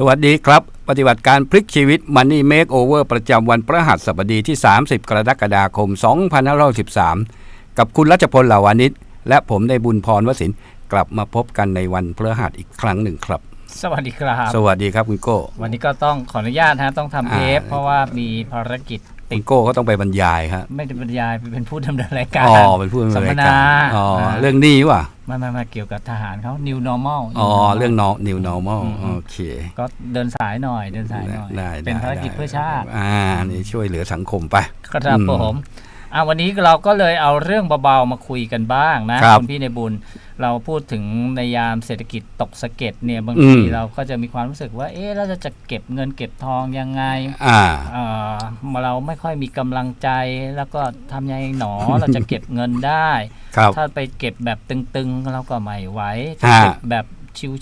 สวัสดีครับ ปฏิบัติการพลิกชีวิต Money Makeover ประจำวันพระหัสบดีที่ 30 กรกฎาคม 2513 กับคุณรัชพลเหล่าวานิชและผมในบุญพรวสินกลับมาพบกันในวันพฤหัสอีกครั้งหนึ่งครับ สวัสดีครับ สวัสดีครับคุณโก้ วันนี้ก็ต้องขออนุญาตฮะต้องทำเทปอ่าเพราะว่ามีภารกิจ คุณโก้ก็ต้องไปบรรยายครับไม่ได้บรรยายเป็นผู้ดำเนินรายการอ๋อเป็นผู้ดำเนินสัมรามยนาการอ๋ออ่าเรื่องนี้ว่ะไม่ไม่ไม่เกี่ยวกับทหารเขา new normal อ๋อ New Normal เรื่อง no- new normal อืมโอเคก็เดินสายหน่อยเดินสายหน่อยได้เป็นได้ภารกิจได้เพื่อชาติ อ่านี่ช่วยเหลือสังคมไปครับอืมผม อะวันนี้เราก็เลยเอาเรื่องเบาๆมาคุยกันบ้างนะครับณพี่ในบุญ เราพูดถึงในยามเศรษฐกิจตกสะเก็ดเนี่ยบางทีอืม เราก็จะมีความรู้สึกว่าเอ๊ะเราจะจะเก็บเงินเก็บทองยังไงอ่า เอ่อเราไม่ค่อยมีกำลังใจแล้วก็ทำยังไงหนอ เราจะเก็บเงินได้ ครับ ถ้าไปเก็บแบบตึงๆ เราก็ไม่ไหวจะอ่าเก็บแบบ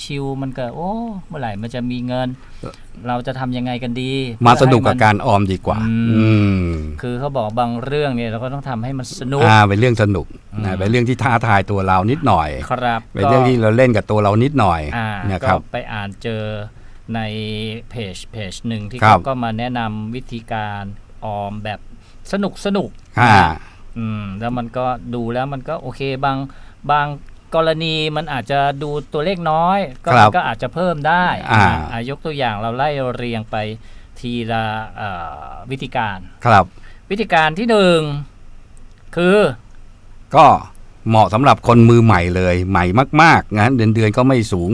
ชิวๆมันก็โอ้เมื่อไหร่มันจะมีเงิน เราจะทำยังไงกันดี มาสเพื่อนุกกับให้มัการออมดีกว่า อืมอืมคือเขาบอกบางเรื่องเนี่ยเราก็ต้องทำให้มันสนุกอ่าเป็นเรื่องสนุกอืมนะเป็นเรื่องที่ท้าทายตัวเรานิดหน่อยครับเป็นเรื่องที่เราเล่นกับตัวเรานิดหน่อยอ่านะคก็รับไปอ่านเจอในเพจเพจหนึ่งที่ครัเขาบก็มาแนะนำวิธีการออมแบบสนุกสนุกๆอ่านะอืมแล้วมันก็ดูแล้วมันก็โอเคบางบาง กรณีมันอาจจะดูตัวเลขน้อย ก็ครับก็อาจจะเพิ่มได้อ่านะอะยกตัวอย่างเราไล่เรียงไปทีละเอ่อวิธีการ ครับ วิธีการที่หนึ่งคือก็เหมาะสำหรับคนมือใหม่เลยใหม่มากๆนะเดือนเดือนๆก็ไม่สูง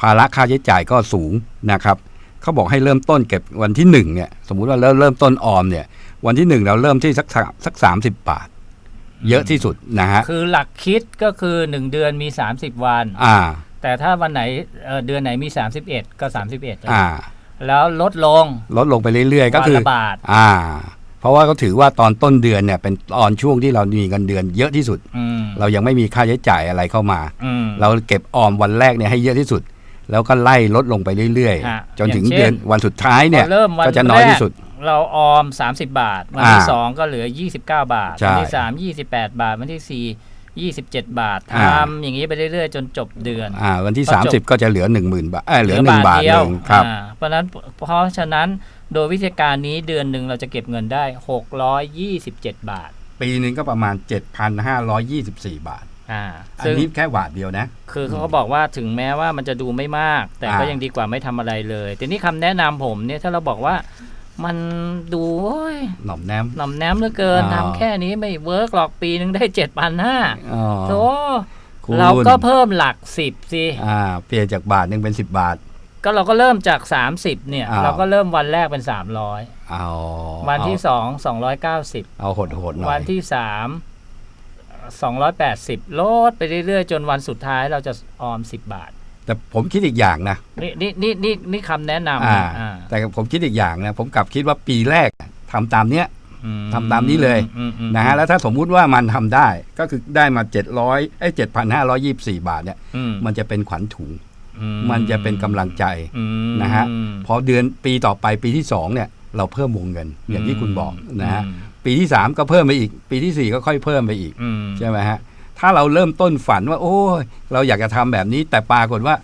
ภาระค่าใช้จ่ายก็สูงนะครับเขาบอกให้เริ่มต้นเก็บวันที่หนึ่งเนี่ยสมมุติว่าเริ่มเริ่มต้นออมเนี่ยวันที่หนึ่งเราเริ่มที่สักสามสักสามสิบบาท เยอะที่สุดนะฮะคือหลักคิดก็คือ 1 เดือนมี 30 วัน อ่า แต่ถ้าวันไหนเอ่อเดือนไหนมี 31 ก็ 31อ่า แล้วลดลงลดลงไปเรื่อยๆ ก็คือวันละบาทอ่า เพราะว่าเขาถือว่าตอนต้นเดือนเนี่ยเป็นตอนช่วงที่เรามีเงินเดือนเยอะที่สุดอืมเรายังไม่มีค่าใช้จ่ายอะไรเข้ามาอืมเราเก็บออมวันแรกเนี่ยให้เยอะที่สุดแล้วก็ไล่ลดลงไปเรื่อยฮะๆจนถึงอย่างเช่นเดือนวันสุดท้ายเนี่ยพอเริ่มวันก็จะน้อยที่สุดแรก เราออม 30 บาท วันที่อ่า2ก็เหลือ 29 บาทใช่วันที่ 3 28 บาท วันที่ 4 27 บาทอ่าทำอย่างนี้ไปเรื่อยๆ จนจบเดือนอ่าวันที่พอจบ30 ก็จะเหลือ 1 0,000 บาทเอยเหลือ 1 บาทเดีหยวนึ่งครับอ่าเพราะฉะนั้นเพราะฉะนั้นโดยวิธีการนี้เดือนหนึ่งเราจะเก็บเงินได้ 627 บาท ปีหนึ่งก็ประมาณ 7,524 บาทอ่าอันซึ่งนี้แค่บาทเดียวนะ คือเขาก็บอกว่าถึงแม้ว่ามันจะดูไม่มาก แต่ก็อ่ายัยังดีกว่าไม่ทำอะไรเลย แต่นี่คำแนะนำผมเนี่ยถ้าเราบอกว่า มันดูโอ้ยหน่อมแนมหน่อมแนมเหลือเกินอ๋อทำแค่นี้ไม่เวิร์กหรอกปีนึงได้เจ็ดพันห้าอ๋อโธคุณเราก็เพิ่มหลักสิบสิอ่าเปลี่ยนจากบาทหนึ่งเป็น10บาท ก็เราก็เริ่มจาก30เนี่ยอ้าวเราก็เริ่มวันแรกเป็นเอา300วันที่2 290เอาโหดโหดๆหน่อยวันที่3 280ลดไปเรื่อยๆ จนวันสุดท้ายเราจะออม10บาท แต่ผมคิดอีกอย่างนะนี่นี่นี่นี่นี่คำแนะนำอ่านะอ่าแต่ผมคิดอีกอย่างนะผมกลับคิดว่าปีแรกทำตามเนี้ย อืมทำตามนี้เลย อืมอืมนะฮะแล้วถ้าสมมุติว่ามันทำได้ก็คือได้มา 700ไอ้7,524 บาทเนี่ยอืมมันจะเป็นขวัญถุง อืมันจะเป็นกำลังใจ อืม นะฮะ พอเดือนปีต่อไปปีที่2เนี่ยเราเพิ่มวงเงิน อย่างที่คุณบอกนะฮะอืม ปีที่3ก็เพิ่มไปอีก ปีทีสี่4ก็ค่อยเพิ่มไปอีก อืม ใช่ไหมฮะ ถ้าเราเริ่มต้นฝันว่า โอ้ยเราอยากจะทำแบบนี้ แต่ปรากฏว่า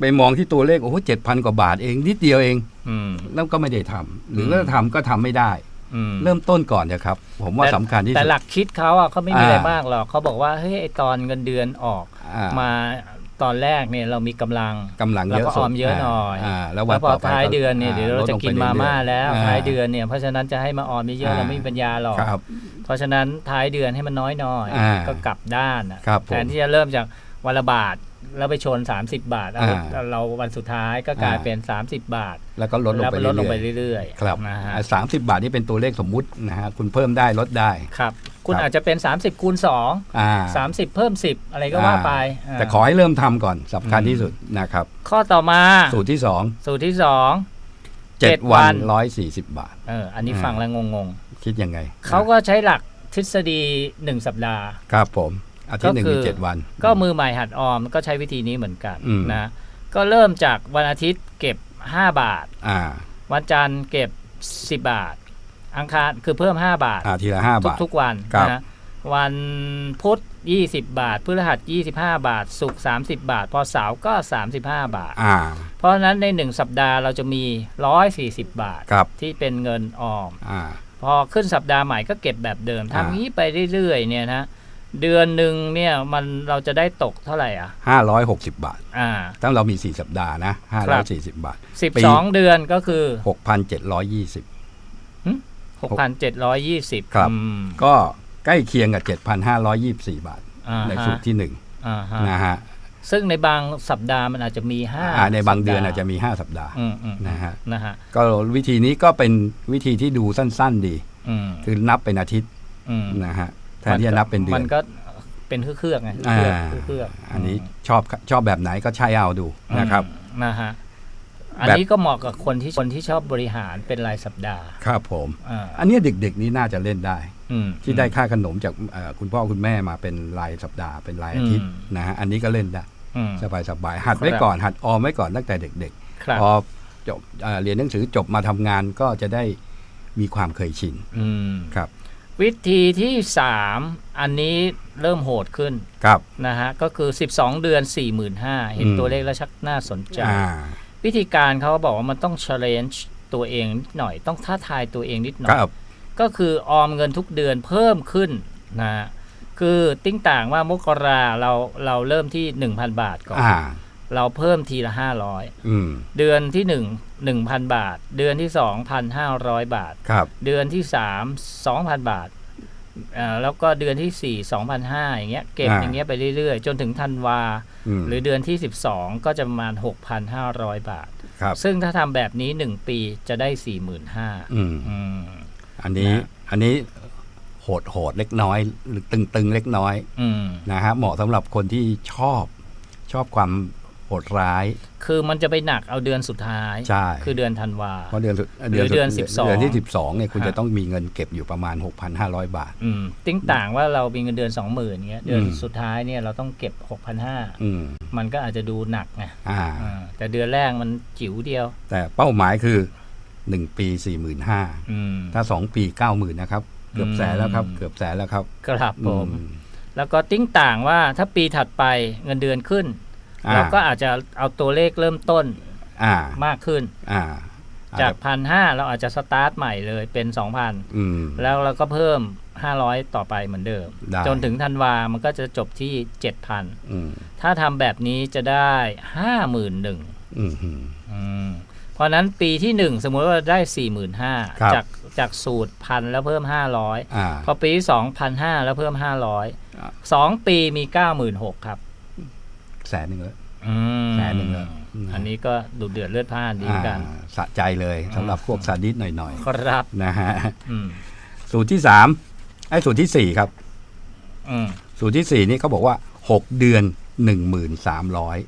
ไปมองที่ตัวเลขโอ้โหเจ็ดพันกว่าบาทเองนิดเดียวเองอืมแล้วก็ไม่ได้ทำหรือมถ้าทำก็ทำไม่ได้อืมเริ่มต้นก่อนนะครับ ผมว่าแต่สำคัญที่แต่สุดหลักคิดเขาอะเขาไม่มีอะไรอ่ามมากหรอกเขาบอกว่าเฮ้ยไอ้ตอนเงินเดือนออกอ่ามา ตอนแรกเนี่ยเรามีกำลังกำลังเยอะแล้วก็สุดออมเยอะหน่อยาแล้ววัแล้นวพอต่อไปท้ายเดือนเนี่ยเดี๋ยวเราจะกินมาม่าแล้วอ่ท้ายเดือนเนี่ยเพราะฉะนั้นจะให้มาออมเยอะๆเราไม่มีปัญญาหรอกครับเพราะฉะนั้นท้ายเดือนให้มันน้อยหน่อยอ่าก็กลับด้านอะครับผมแทนที่จะเริ่มจากวันละบาท แล้วไปชน 30 บาทเอาอ่าเราวันสุดท้ายก็กลายอ่าเป็น 30 บาท แล้วก็ลดลงแล้วไปมันลดลงไปเรื่อยเรื่อยๆครับนะฮะสามสิบบาทนี่เป็นตัวเลขสมมุตินะฮะคุณเพิ่มได้ลดได้ครับคุณครับอาจจะเป็น 30 คูณ2อ่า30 เพิ่ม 10 อะไรก็ว่าไปาแต่ขอให้เริ่มทำก่อนสำคัญอืมที่สุดนะครับ ข้อต่อมาสูตรที่สองสูตรที่สองเจ็ดเจ็ดวัวันนร้อยสี่สิบบาทเอออันนี้อ่าฟังแล้วงงคิดยังไงๆเขาก็ใช้หลักทฤษฎี 1 สัปดาห์ ครับผม อาทิตย์หนึ่งก็คืมีอเจ็ดวัน ก็มือใหม่หัดออมก็ใช้วิธีนี้เหมือนกันอืมนะก็เริ่มจากวันอาทิตย์เก็บ5บาทอ่าวันจันทร์เก็บ10บาท อังคารคือเพิ่ม5บาทอ่าทีละห้าทุกบาททุกๆวันครับนะวันพุธ20บาทพฤหัส25บาท ศุกร์30บาท พอเสาร์ก็35บาทอ่าเพราะฉะนั้นใน1สัปดาห์เราจะมี140บาทครับที่เป็นเงินออมอ่าพอขึ้นสัปดาห์ใหม่ก็เก็บแบบเดิมอ่าทำนี้ไปเรื่อยๆเนี่ยนะ เดือนหนึ่งเนี่ยมันเราจะได้ตกเท่าไหร่อะห้าร้อยหกสิบบาทอ่าตั้งเรามีสี่สัปดาห์นะห้าคร้รัอยบสี่สิบบาทสิบปีสองเดือนก็คือหกพันเจ็ดร้อยยี่สิบหกพันเจ็ดร้อยยี่สิบครับ ก็ใกล้เคียงกับเจ็ดพันห้าร้อยยี่สี่บาท ในสูตรที่หนึ่งอ่าฮะนะฮะซึ่งในบางสัปดาห์มันอาจจะมีห้าอ่าในบางเดือนสัปอาจจะมีห้าสัปดาห์อืมอืมนะฮะนะฮะก็วิธีนี้ก็เป็นวิธีที่ดูสั้น ๆ ดีอืมคือนับเป็นอาทิตย์อืมนะฮะ แทนที่จะนับเป็นเดือมันนก็เป็นเครื่องๆไงอ่าเครื่องๆอันนี้ชอบชอบแบบไหนก็ใช้เอาดูนะครับอืมนะฮะอันแบบนี้ก็เหมาะกับคนที่คนที่ชอบบริหารเป็นรายสัปดาห์ ครับผมอ่าอันเนี้ยเด็กๆนี้น่าจะเล่นได้อืมที่ได้ค่าขนมจากเอ่อคุณพ่อคุณแม่มาเป็นรายสัปดาห์เป็นรายอาทิตย์อืมนะฮะอันนี้ก็เล่นได้อืมสบายๆหัดไว้ครับก่อนหัดออมไว้ก่อนตั้งแต่เด็กครับๆพอจบเอ่อเรียนหนังสือจบมาทำงานก็จะได้มีความเคยชินอืมครับ วิธีที่สามอันนี้เริ่มโหดขึ้นครับ นะฮะก็คือ 12 เดือน 45,000เห็นอืมตัวเลขแล้วชักน่าสนใจ อ่าวิธีการเขาบอกว่ามันต้อง challenge ตัวเองนิดหน่อยต้องท้าทายตัวเองนิดหน่คอย รับ ก็คือออมเงินทุกเดือนเพิ่มขึ้นนะฮะคือติ้งต่างว่ามกราเราเราเริ่มที่ 1,000 บาทก่อน อ่า เราเพิ่มทีละอืม500เดือนที่1 1,000บาท เดือนที่2 1,500บาทครับเดือนที่3 2,000บาทอ่าแล้วก็เดือนที่4 2,500อย่างเงี้ยเก็บอ่าอย่างเงี้ยไปเรื่อยๆ จนถึงธันวาอืมหรือเดือนที่12ก็จะประมาณ6,500บาทครับซึ่งถ้าทำแบบนี้1ปีจะได้45,000อืมอืมอันนี้นะอันนี้โหดโหดเล็กน้อย หรือตึงๆเล็กน้อยอืมนะฮะเหมาะสำหรับคนที่ชอบชอบความโหดร้าย คือมันจะไปหนักเอาเดือนสุดท้ายใช่คือเดือนธันวาเพราะเดือนสุดหรือเดือนสุ12เดือนที่12เนี่ยคุณฮะจะต้องมีเงินเก็บอยู่ประมาณ 6,500 บาทอืมติ้งต่างว่าเรามีเงินเดือน20,000เงี้ยเดือนอืมสุดท้ายเนี่ยเราต้องเก็บ 6,500อืมมันก็อาจจะดูหนักไงอ่าอ่าแต่เดือนแรกมันจิ๋วเดียว แต่เป้าหมายคือ 1 ปี 45,000อืมถ้า 2 ปี 90,000นะครับเกือบแสนแล้วครับอืมเกือบแสนแล้วครับครับผมอืแล้วก็ติ้งต่างว่าถ้าปีถัดไปเงินเดือนขึ้นอ่า เราก็อาจจะเอาตัวเลขเริ่มต้นอ่ามากขึ้นอ่าจากอจจะพันห้าเราอาจจะสตาร์ทใหม่เลยเป็นสองพันอืมแล้วเราก็เพิ่มห้าร้อยต่อไปเหมือนเดิมได้จนถึงธันวา มันก็จะจบที่เจ็ดพันอืมถ้าทำแบบนี้จะได้ห้าหมื่นหนึ่งอืมอืมเพราะฉะนั้นปีที่หนึ่งสมมุติว่าได้สี่หมื่นห้าครับจากจากสูตรพันแล้วเพิ่มห้าร้อยอ่าพอปีที่สองพันห้าแล้วเพิ่มห้าร้อยอะสองปีมีเก้าหมื่นหกครับ แสนหนึ่งแล้วอืมแสนหนึ่งแล้วอันนี้ก็ดูเดือดเลือดพล่านดีเหมือนกันอ่าสะใจเลยสำหรับพวกซาดิสหน่อยครับๆนะฮะอืมสูตรที่สามไอ้สูตรที่สี่ครับอืมสูตรที่สี่นี่เขาบอกว่าหกเดือนหนึ่งหมื่นสามร้อย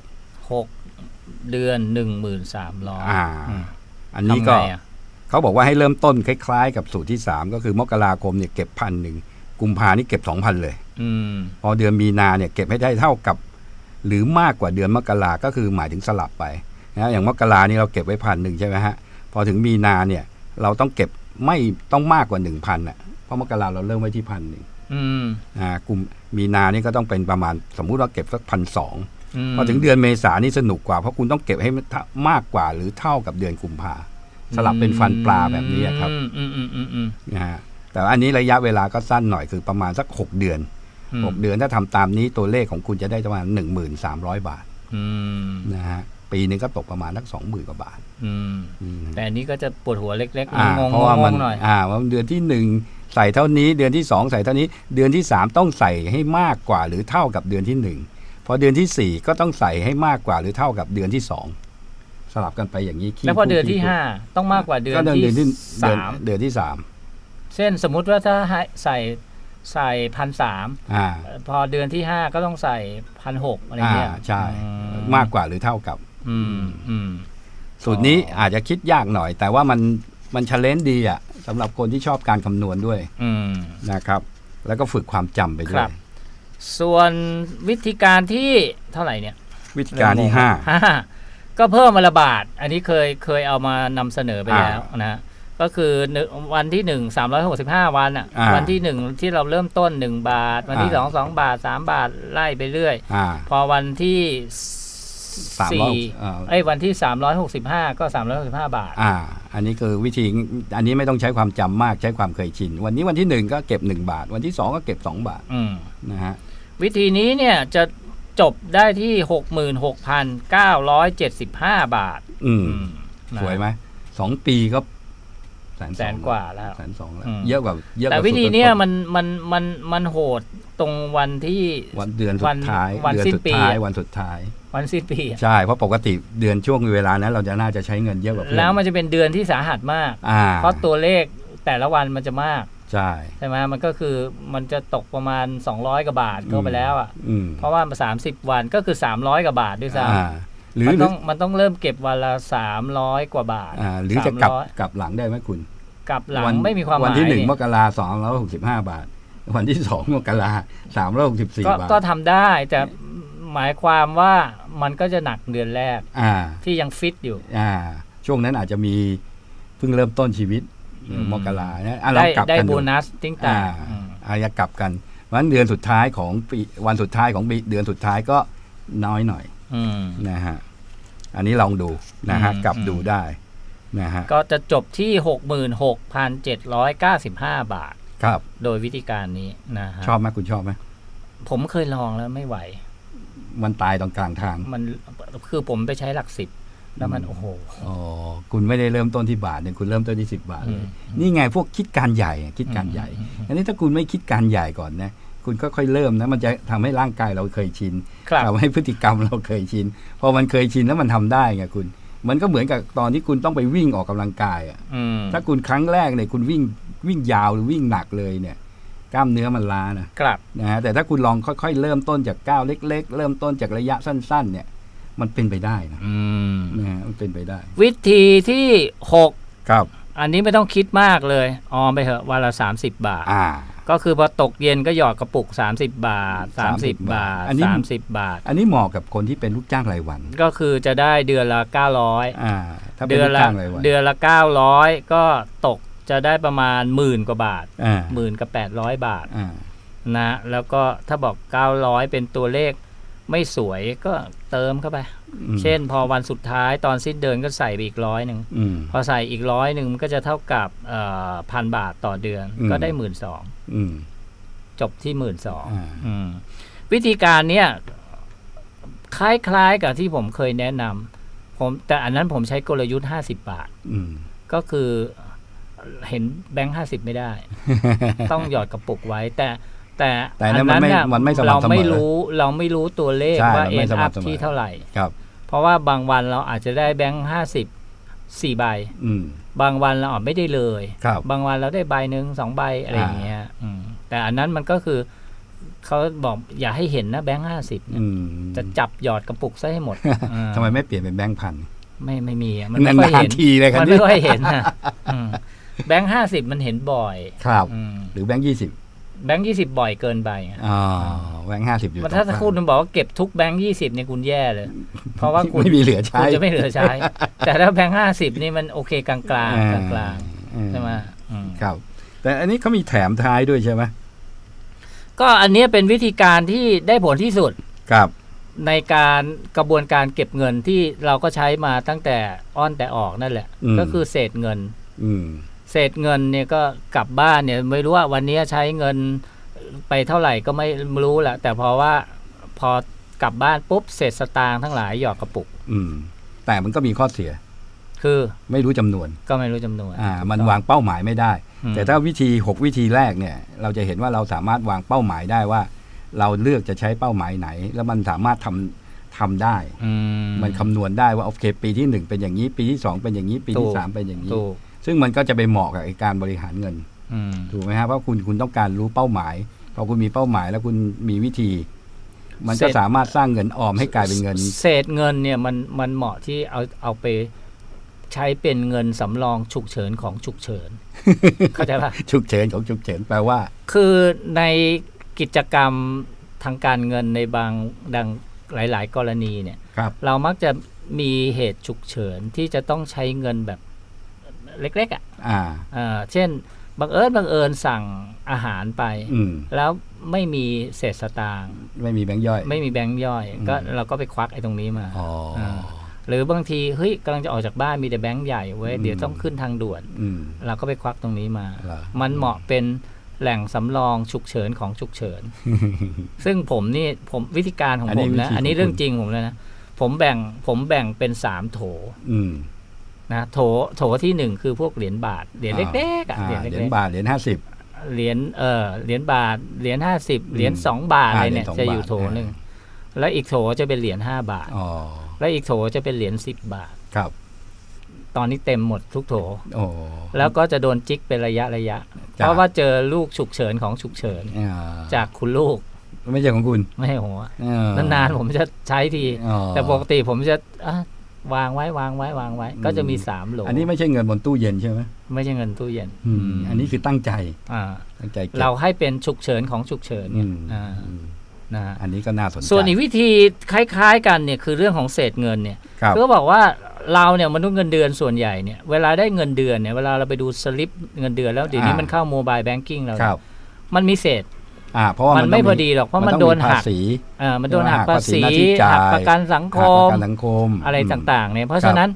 หกเดือนหนึ่งหมื่นสามร้อยอ่าอันนี้ก็ทำไงอะเขาบอกว่าให้เริ่มต้นคล้ายๆ กับสูตรที่สามก็คือมกราคมเนี่ยเก็บพันหนึ่งกุมภานี่เก็บสองพันเลยอืมพอเดือนมีนาเนี่ยเก็บให้ได้เท่ากับ หรือมากกว่าเดือนมกราก็คือหมายถึงสลับไปนะอย่างมกรานี่เราเก็บไว้พันหนึ่งใช่ไหมฮะพอถึงมีนาเนี่ยเราต้องเก็บไม่ต้องมากกว่าหนึ่งพันอะเพราะมกราเราเริ่มไว้ที่พันหนึ่งอืมอ่ากลุ่มมีนานี่ก็ต้องเป็นประมาณสมมุติว่าเก็บสักพันสองมพอถึงเดือนเมษานี่สนุกกว่าเพราะคุณต้องเก็บให้มันมากกว่าหรือเท่ากับเดือนกุมภาสลับเป็นฟันปลาแบบนี้ครับอืมอืมอืมอืมอืมนะฮะแต่ว่าอันนี้ระยะเวลาก็สั้นหน่อยคือประมาณสัก 6 เดือนอืม 6 เดือนถ้าทำตามนี้ตัวเลขของคุณจะได้ประมาณ 1,300 บาทอืมนะฮะปีหนึงก็ตกประมาณสัก20,000กว่าบาทอืมอืมแต่อันนี้ก็จะปวดหัวเล็กๆอ่างงเพราะว่ามันๆหน่อยอ่าว่าเดือนที่1ใส่เท่านี้ เดือนที่2ใส่เท่านี้ เดือนที่3ต้องใส่ให้มากกว่าหรือเท่ากับเดือนที่1พอเดือนทีสี่4ก็ต้องใส่ให้มากกว่าหรือเท่ากับเดือนที่2สลับกันไปอย่างนี้ขี้แล้วพอคู่เดือนที่ขี้คู่ห้าต้องมากกว่าเดือนก็เดือนที่เดือนที่เดือนสามเดือนที่สามเช่นสมมุติว่าถ้าให้ใส่ ใส่พันสามอ่าพอเดือนที่ห้าก็ต้องใส่พันหกอะไรอ่าเงี้ยใช่อืมากกว่าหรือเท่ากับ อืมอืมสูตรนี้อ๋อออาจจะคิดยากหน่อย แต่ว่ามันมันชเลนดีอะสำหรับคนที่ชอบการคำนวณด้วยอืมนะครับ แล้วก็ฝึกความจำไปด้ครัวยบส่วนวิธีการที่เท่าไหร่เนี่ย วิธีการที่ห้าห้าก็เพิ่มมาละบาท อันนี้เคยเคยเอามานำเสนอไปอ่าแล้วนะ ก็ก็คือหนึ่งวันที่หนึ่งสามร้อยหกสิบห้าวันอะ อ่าวันที่หนึ่งที่เราเริ่มต้นหนึ่งบาท วันที่อ่า สองสองบาทสามบาทไล่ไปเรื่อย อ่า พอวันที่สามร้อยสี่อ่า ไอ้ยวันที่สามร้อยหกสิบห้าก็สามร้อยหกสิบห้าบาท อ่า อันนี้คือวิธีอันนี้ไม่ต้องใช้ความจำมากใช้ความเคยชิน วันนี้วันที่หนึ่งก็เก็บหนึ่งบาท วันที่สองก็เก็บสองบาทอืม นะฮะวิธีนี้เนี่ยจะจบได้ที่หกหมื่นหกพันเก้าร้อยเจ็ดสิบห้าบาทอืม อืมนะสวยไหมสองปีก็ แสนแสนกว่าแล้วแสนสองแล้วอืมเยอะกว่าเยอะกแต่ว่าวิธีสูตรเนี้ยต้นมันมันมันมันโหดตรงวันที่วันเดือนสุวัดนท้ายวันเดือนสิ้นสุดปีท้ายอะวันสุดท้าย วันสิ้นปีอะใช่เพราะปกติเดือนช่วงเวลานั้นเราจะน่าจะใช้เงินเยอะกว่าเพื่อนแล้วมันจะเป็นเดือนที่สาหัสมากอ่าเพราะตัวเลขแต่ละวันมันจะมากใช่ใช่ไหมมันก็คือมันจะตกประมาณ 200กว่าบาทเข้าไปแล้วอะอืมเพราะว่าสามสิบวันก็คือ 300กว่าบาทด้วยซ้อ่า หรือำมันหรืต้อองมันต้องเริ่มเก็บวันละ300กว่าบาทอ่าหรือจะกลับ300กลับหลังได้ไหมคุณ กลับหลังไม่มีความหวันมายที่หนึ่งนี่มกราสองร้อยหกสิบห้าบาท วันที่สองมกราสามร้อยหกสิบสี่ก็บาท ก็ทำได้แต่หมายความว่ามันก็จะหนักเดือนแรกอ่าที่ยังฟิตอยู่อ่าช่วงนั้นอาจจะมีเพิ่งเริ่มต้นชีวิตอืมมกราเนี่ยอะเราได้กลับได้กันโบดูนัสติ้งต่าอ่างอาจจะกลับกันวันเดือนสุดท้ายของปีวันสุดท้ายของปีเดือนสุดท้ายก็น้อยหน่อยอืม นะฮะอันนี้ลองดูนะฮะอืมกลับอืมดูได้นะฮะก็จะจบที่ 66,795 บาท ครับ โดยวิธีการนี้นะฮะชอบไหมคุณชอบไหมผมเคยลองแล้วไม่ไหว มันตายตรงกลางทาง มันคือผมไปใช้หลักสิบแล้วมันอืมโอ้โหอ๋อคุณไม่ได้เริ่มต้นที่บาทเนี่ยคุณเริ่มต้นที่สิบบาทเลยอืมนี่ไงพวกคิดการใหญ่อะคิดการใหญ่อืมอืมอันนี้ถ้าคุณไม่คิดการใหญ่ก่อนนะ คุณก็ค่อยเริ่มนะมันจะทำให้ร่างกายเราเคยชินครับทำให้พฤติกรรมเราเคยชินพอมันเคยชินแล้วมันทำได้ไงคุณ มันก็เหมือนกับตอนที่คุณต้องไปวิ่งออกกำลังกายอะอืมถ้าคุณครั้งแรกเนี่ยคุณวิ่งวิ่งยาวหรือวิ่งหนักเลยเนี่ย กล้ามเนื้อมันล้านะครับนะฮะแต่ถ้าคุณลองค่อยๆ เริ่มต้นจากก้าวเล็ก ๆ เริ่มต้นจากระยะสั้น ๆ เนี่ย มันเป็นไปได้นะอืมนะฮะมันเป็นไปได้ วิธีที่หกครับ อันนี้ไม่ต้องคิดมากเลย ออมไปเถอะวันละ30บาทอ่า ก็คือพอตกเย็นก็หยอดกระปุก 30 บาท30 30 บาท อันนี้ 30 บาท อันนี้เหมาะกับคนที่เป็นลูกจ้างรายวันก็คือจะได้เดือนละ 900 อ่าถ้าเป็นเดือนลูกละจ้างรายวันเดือนละ 900 ก็ตกจะได้ประมาณหมื่นกว่าบาทอ่าหมื่นกับ 800 บาทอ่านะแล้วก็ถ้าบอก 900 เป็นตัวเลข ไม่สวยก็เติมเข้าไปอืมเช่นพอวันสุดท้ายตอนสิ้นเดือนก็ใส่ไปอีกร้อยหนึ่งอืมพอใส่อีกร้อยหนึ่งมันก็จะเท่ากับพันบาทต่อเดือนอืมก็ได้หมื่นสองอืมจบที่หมื่นสองอ่าวิธีการเนี้ยคล้ายๆกับที่ผมเคยแนะนำผมแต่อันนั้นผมใช้กลยุทธ์50บาทอืมก็คือเห็นแบงค์ห้าสิบไม่ได้ ต้องหยอดกระปุกไว้แต่ แต่แต่อันนั้นมันไม่เยมันไม่สม่ำเราไม่เสมอรู้เราไม่รู้ตัวเลขใช่ว่ามันเอ็ไม่นสม่ำอัพเสมอที่เท่าไหร่ครับ เพราะว่าบางวันเราอาจจะได้แบงค์ห้าสิบสี่ใบอืมบางวันเราอาจไม่ได้เลยครับบางวันเราได้ใบหนึ่งสองใบอะไรอย่างเงี้ยอืมแต่อันนั้นมันก็คือเขาบอกอย่าให้เห็นนะแบงค์ห้าสิบอืมจะจับหยอดกระปุกซะให้หมดอ่าทำไมไม่เปลี่ยนเป็นแบงค์พันไม่ไม่มีอะมันไม่ค่อยนานเห็นๆทีเลยครับมันนี่ไม่ค่อยเห็นนะอืมแบงค์ห้าสิบมันเห็นบ่อย ครับอืมหรือแบงค์ยี่สิบ แบงค์ยี่สิบบ่อยเกินไปอะอ๋อแบงค์ห้าสิบอยู่มันถ้าตรงกลงคุณบอกว่าเก็บทุกแบงค์ยี่สิบเนี่ยคุณแย่เลย เพราะว่าคุณไม่มีเหลือใช้คุณจะไม่เหลือใช้ แต่ถ้าแบงค์ห้าสิบนี่มันโอเคกลางกลางอ่กลางอืๆใช่ไหมอืมครับ แต่อันนี้เขามีแถมท้ายด้วยใช่ไหมก็อันเนี้ยเป็นวิธีการที่ได้ผลที่สุดครับในการกระบวนการเก็บเงินที่เราก็ใช้มาตั้งแต่อ้อนแต่ออกนั่นแหละอืมก็คือเศษเงิน อืม เศษเงินเนี่ยก็กลับบ้านเนี่ยไม่รู้ว่าวันนี้ใช้เงินไปเท่าไหร่ก็ไม่รู้แหละแต่พอว่าพอกลับบ้านปุ๊บเศษสตางค์ทั้งหลายหยอดกระปุก อืม แต่มันก็มีข้อเสีย คือไม่รู้จำนวน ก็ไม่รู้จำนวน อ่าถูกมันต้องวางเป้าหมายไม่ได้อืมแต่ถ้าวิธีหกวิธีแรกเนี่ย เราจะเห็นว่าเราสามารถวางเป้าหมายได้ว่า เราเลือกจะใช้เป้าหมายไหน แล้วมันสามารถทำทำได้อืมันคำนวณได้ว่าโอเคปีที่หนึ่งเป็นอย่างนี้ ปีที่สองเป็นอย่างนี้ ปีถูที่กสามเป็นอย่างนี้ถูก ซึ่งมันก็จะไปเหมาะกับไอ้การบริหารเงินอืมถูกไหมฮะเพราะคุณคุณต้องการรู้เป้าหมายพอคุณมีเป้าหมายแล้วคุณมีวิธี มันก็เสร็จสามารถสร้างเงินออมให้กลายเป็นเงิน เศษเงินเนี่ยมันมันเหมาะที่เอาเอาไปใช้เป็นเงินสำรองฉุกเฉินของฉุกเฉินเข้าใจปะฉุกเฉินของฉุกเฉินแปลว่า คือในกิจกรรมทางการเงินในบางดังหลาย ๆ กรณีเนี่ยครับเรามักจะมีเหตุฉุกเฉินที่จะต้องใช้เงินแบบ เล็กๆอะอ่าเอ่อเช่นบังเอิญบังเอิญสั่งอาหารไป อืมแล้วไม่มีเศษสตางค์ไม่มีแบงค์ย่อย ไม่มีแบงค์ย่อยอืมก็เราก็ไปควักไอ้ตรงนี้มาอ๋อหรือบางทีเฮ้ยกำลังจะออกจากบ้านมีแต่แบงค์ใหญ่เว้ยอืมเดี๋ยวต้องขึ้นทางด่วน อืม เราก็ไปควักตรงนี้มา เหรอ มันเหมาะเป็นแหล่งสำรองฉุกเฉินของฉุกเฉิน ซึ่งผมนี่ผมวิธีการของอันผนี้มวิธีนะอันนี้ของคุณเรื่องจริงผมเลยนะ ผมแบ่งผมแบ่งเป็นสามโถ อืม นะโถโถที่หนึ่งคือพวกเหรียญบาทเหรียญเล็กๆอะอ่าเหรียญเหรียเล็ญกบาทเหรียญห้าสิบๆเหรียญเออเหรียญบาทเหรียญห้าสิบเหรียญอืมสองบาทอะไรเนี่ยอ่าเหรียญสองจะอยู่บาทโถหนึ่งแล้วอีกโถจะเป็นเหรียญห้าบาทอ๋อแล้วอีกโถจะเป็นเหรียญสิบบาทครับ ตอนนี้เต็มหมดทุกโถโอ้แล้วก็จะโดนจิกเป็นระยะระยะจ้ะเพราะว่าเจอลูกฉุกเฉินของฉุกเฉินอ่าจากคุณลูกไม่ใช่ของคุณ ไม่ให้หัวเออนานๆผมจะใช้ทีอ๋อแต่ปกติผมจะอะ วางไว้วางไว้วางไว้ ก็จะมีสามโหลอันนี้ไม่ใช่เงินบนตู้เย็นใช่ไหมไม่ใช่เงินตู้เย็นอืมอันนี้คือตั้งใจอ่าตั้งใจก็บเราให้เป็นฉุกเฉินของฉุกเฉินอืเนี่ยมอ่าอืมนะฮะอันนี้ก็น่าสนใจส่วนอีกวิธีคล้ายๆ กันเนี่ยคือเรื่องของเศษเงินเนี่ยครับก็บอกว่าเราเนี่ยมนุษย์เงินเดือนส่วนใหญ่เนี่ยเวลาได้เงินเดือนเนี่ยเวลาเราไปดูสลิปเงินเดือนแล้วเดี๋ยวนี้อ่ามัมันเข้าโมบายแบงกิ้งเราครับมันมีเศษ อ่าเพราะว่ามัมันไม่ต้งพอดีหรอกเพราะมันต้องโดนภาหักษีเออมันโดนหักหักภาภาษีษีหน้าที่จ่ายหักประกันสังคหักปมระกันสังคมอะไรมต่างๆเนี่ยเพราะครับฉะนั้น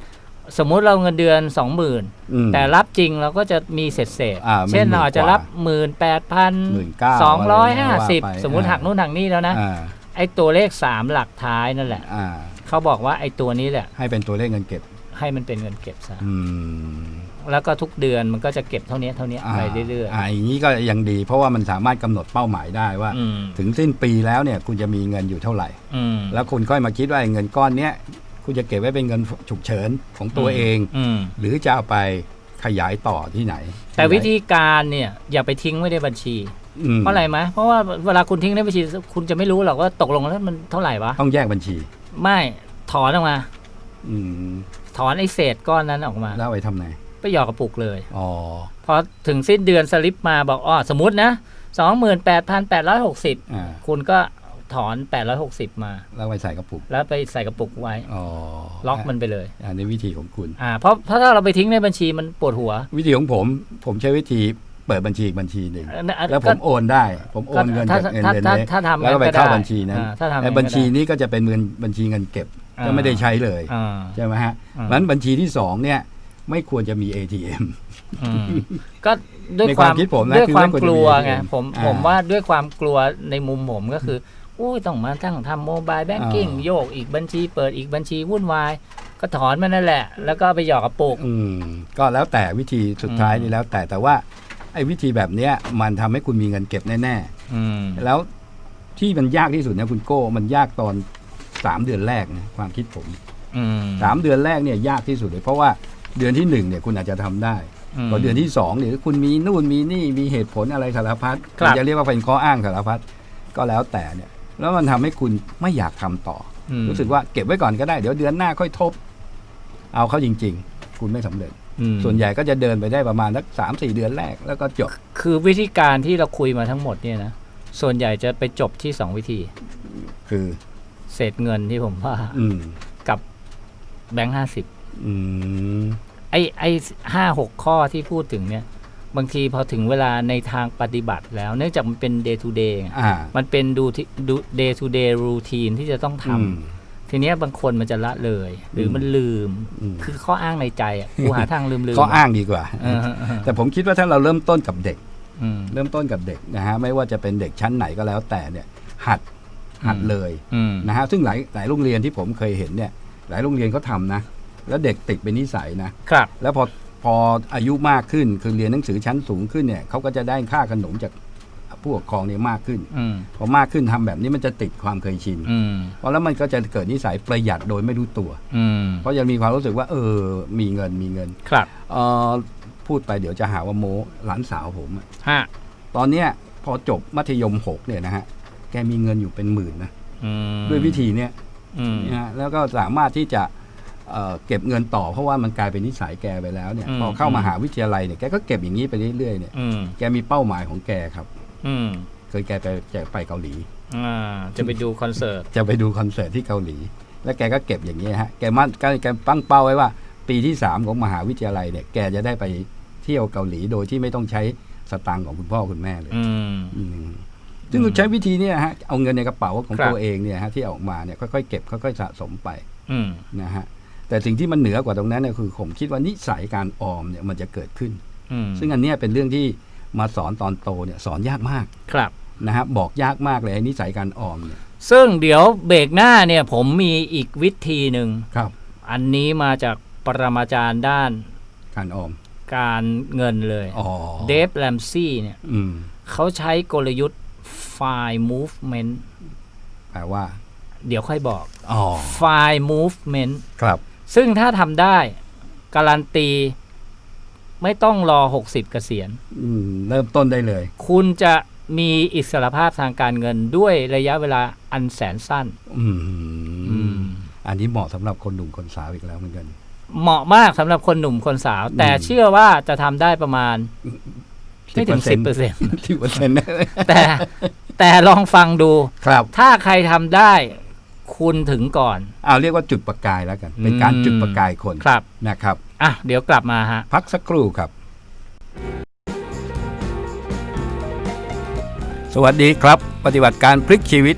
สมมุติเราเงินเดือนสองหมื่นอืมแต่รับจริงเราก็จะมีเศษเศษๆอ่าเช่นมีหมื่นเราอาจจะรับหมื่นแปดพัน19,000สองร้อยห้าสิบอะไรว่าไปสมมติอ่าหักนู่นหักนี่แล้วนะอ่าไอ้ตัวเลขสามหลักท้ายนั่นแหละอ่าเขาบอกว่าไอ้ตัวนี้แหละ ให้เป็นตัวเลขเงินเก็บ ให้มันเป็นเงินเก็บซะอืม แล้วก็ทุกเดือนมันก็จะเก็บเท่านี้เท่านี้ไปเรื่อยอ่าอย่างนี้ก็ยังดี เพราะว่ามันสามารถกำหนดเป้าหมายได้ว่าๆอืมถึงสิ้นปีแล้วเนี่ยคุณจะมีเงินอยู่เท่าไหร่อืมแล้วคุณค่อยมาคิดว่าไอ้เงินก้อนเนี้ยคุณจะเก็บไว้เป็นเงินฉุกเฉินของตัวเองอืมหรือจะเอาไปขยายต่อที่ไหน แต่วิธีการเนี่ยอย่าไปทิ้งไว้ในบัญชีมเพราะอะไรไหมเพราะว่าเวลาคุณทิ้งในบัญชี คุณจะไม่รู้หรอกว่าตกลงแล้วมันเท่าไหร่วะต้องแยกบัญชี ไม่ถอนออกมาอืมถอนไอ้เศษก้อนนั้นออกมาแล้วเอาไปทำไงไป หยอกกระปุกเลยอ๋อพอถึงสิ้นเดือนสลิปมาบอกอ๋อสมมตินะสองหมื่นแปดพันแปดร้อยหกสิบอ่าคุณก็ถอนแปดร้อยหกสิบมา แล้วไปใส่กระปุก แล้วไปใส่กระปุกไว้อ๋อล็อกมันไปเลย อันนี้วิธีของคุณอ่าเพราะเพราะถ้าเราไปทิ้งในบัญชีมันปวดหัว วิธีของผม ผมใช้วิธีเปิดบัญชีอีกบัญชีหนึ่งอะแล้วผก็มโอนได้ ผมโอนเงินถ้าจากเงินถ้าเดือนถ้านี้ถ้าทำแล้วก็ไปงั้นก็เข้าได้บัญชีนั้นอ่าถ้าทำไอ้งั้นก็บัญชีได้นี้ก็จะเป็นเงินบัญชีเงินเก็บอ่าก็ไม่ได้ใช้เลยอ่าใช่ไหมฮะอ่าเพราะฉะนั้นบัญชีที่สองเนี่ย ไม่ควรจะมี ATM อืมก็ด้วยในคาวความมคิดผมนะด้วยคือความไม่ควรกจะมีลัวไง ATM ผมอ่าผมว่าด้วยความกลัวในมุมผมก็คืออุ้ยต้องมาตั้งทำโมบายแบงกิ้งอ่า โยกอีกบัญชีเปิดอีกบัญชีวุ่นวาย ก็ถอนมันนั่นแหละ แล้วก็ไปหยอกกระปุก อืมก็แล้วแต่วิธีสุดท้ายอืมนี่แล้วแต่แต่ว่าไอ้วิธีแบบเนี้ยมันทำให้คุณมีเงินเก็บแน่อืม ๆ แล้วที่มันยากที่สุดนะคุณโก้มันยากตอนสามเดือนแรกนะความคิดผม อืม สามเดือนแรกเนี่ยยากที่สุดเลยเพราะว่า เดือนที่หนึ่งเนี่ยคุณอาจจะทำได้มพอเดือนที่สองเนี่ยคุณมีนู่นมีนี่มีเหตุผลอะไรสารพัดครับจะเรียกว่าเป็นข้ออ้างสารพัดก็แล้วแต่เนี่ย แล้วมันทำให้คุณไม่อยากทำต่ออืมอรู้สึกว่าเก็บไว้ก่อนก็ได้เดี๋ยวเดือนหน้าค่อยทบ เอาเข้าจริง ๆ คุณไม่สำเร็จอืมส่วนใหญ่ก็จะเดินไปได้ประมาณสักสามสี่เดือนแรกแล้วก็จบ คือวิธีการที่เราคุยมาทั้งหมดเนี่ยนะส่วนใหญ่จะไปจบที่สองวิธี คือเศษเงินที่ผมว่าอืมกับแบงค์ห้าสิบอืม ไอ้ไอ้ห้าหกข้อที่พูดถึงเนี่ย บางทีพอถึงเวลาในทางปฏิบัติแล้ว เนื่องจากมันเป็น day to day ไงอ่า มันเป็นดูที่ดู day to day routine ที่จะต้องทำอืมทีเนี้ยบางคนมันจะละเลย หรืออมมันลืม อืม คือข้ออ้างในใจอะกูหาทางลืมลืม ก็อ้างดีกว่าเออเออเออ แต่ผมคิดว่าถ้าเราเริ่มต้นกับเด็ก อืม เริ่มต้นกับเด็กนะฮะไม่ว่าจะเป็นเด็กชั้นไหนก็แล้วแต่เนี่ย หัดหัดอืมเลยอืม นะฮะซึ่งหลายหลายโรงเรียนที่ผมเคยเห็นเนี่ย หลายโรงเรียนเขาทำนะ แล้วเด็กติดเป็นนิสัยนะครับ แล้วพอพออายุมากขึ้นคือเรียนหนังสือชั้นสูงขึ้นเนี่ยเขาก็จะได้ค่าขนมจากผู้ปกครองเนี่ยมากขึ้นอืม พอมากขึ้นทำแบบนี้มันจะติดความเคยชินอืม เพราะแล้วมันก็จะเกิดนิสัยประหยัดโดยไม่รู้ตัว อืม เพราะยังมีความรู้สึกว่า เออ มีเงินมีเงินครับเออพูดไปเดี๋ยวจะหาว่าโมหลานสาวผมอะฮะตอนเนี้ยพอจบมัธยมหกเนี่ยนะฮะแกมีเงินอยู่เป็นหมื่นนะอืมด้วยวิธีเนี้ย อืม นะฮะแล้วก็สามารถที่จะ เอ่อเก็บเงินต่อเพราะว่ามันกลายเป็นนิสัยแกไปแล้วเนี่ยอืมพอเข้ามาหาวิทยาลัยเนี่ยแกก็เก็บอย่างนี้ไปเรื่อยๆเนี่ยอืมแกมีเป้าหมายของแกครับอืมเคยแกไปจะไปเกาหลีอ่าจะไปดูคอนเสิร์ตจะไปดูคอนเสิร์ตที่เกาหลี แล้วแกก็เก็บอย่างนี้ยฮะแกมั่นแกแกตั้งเป้าไว้ว่า ปีที่สามของมหาวิทยาลัยเนี่ยแกจะได้ไปเที่ยวเกาหลีโดยที่ไม่ต้องใช้สตางค์ของคุณพ่อคุณแม่เลยอืมอืมซึ่งใช้วิธีเนี้ฮะเอาเงินในกระเป๋าของครับตัวเองเนี่ยฮะที่เอาออกมาเนี่ยค่อยๆเก็บค่อยๆสะสมไปอืมนะฮะ แต่สิ่งที่มันเหนือกว่าตรงนั้นเนี่ยคือผมคิดว่านิสัยการออมเนี่ยมันจะเกิดขึ้นอืมซึ่งอันเนี้ยเป็นเรื่องที่มาสอนตอนโตเนี่ยสอนยากมากครับนะฮะบอกยากมากเลยไอ้นิสัยการออมเนี่ยซึ่งเดี๋ยวเบรกหน้าเนี่ยผมมีอีกวิธีหนึ่งครับ อันนี้มาจากปรมาจารย์ด้าน การออม การเงินเลยอ๋อเดฟแลมซี่เนี่ยอืมเขาใช้กลยุทธ์ file movement แปลว่า เดี๋ยวค่อยบอกอ๋อ file movement ครับ ซึ่งถ้าทำได้การันตีไม่ต้องรอ 60 เกษียณอืมเริ่มต้นได้เลย คุณจะมีอิสรภาพทางการเงินด้วยระยะเวลาอันแสนสั้น อืมอืม อันนี้เหมาะสำหรับคนหนุ่มคนสาวอีกแล้วเหมือนกัน เหมาะมากสำหรับคนหนุ่มคนสาว แต่อืมเชื่อว่าจะทำได้ประมาณไม่ถึง10%เปอร์เซ็นต์ที่เปอร์เซ็นต์แต่แต่ลองฟังดู ครับ ถ้าใครทำได้ คุณถึงก่อน เอาเรียกว่าจุดประกายแล้วกัน เป็นการอืมจุดประกายคนครับนะครับอะเดี๋ยวกลับมาฮะพักสักครู่ครับ สวัสดีครับ ปฏิบัติการพลิกชีวิต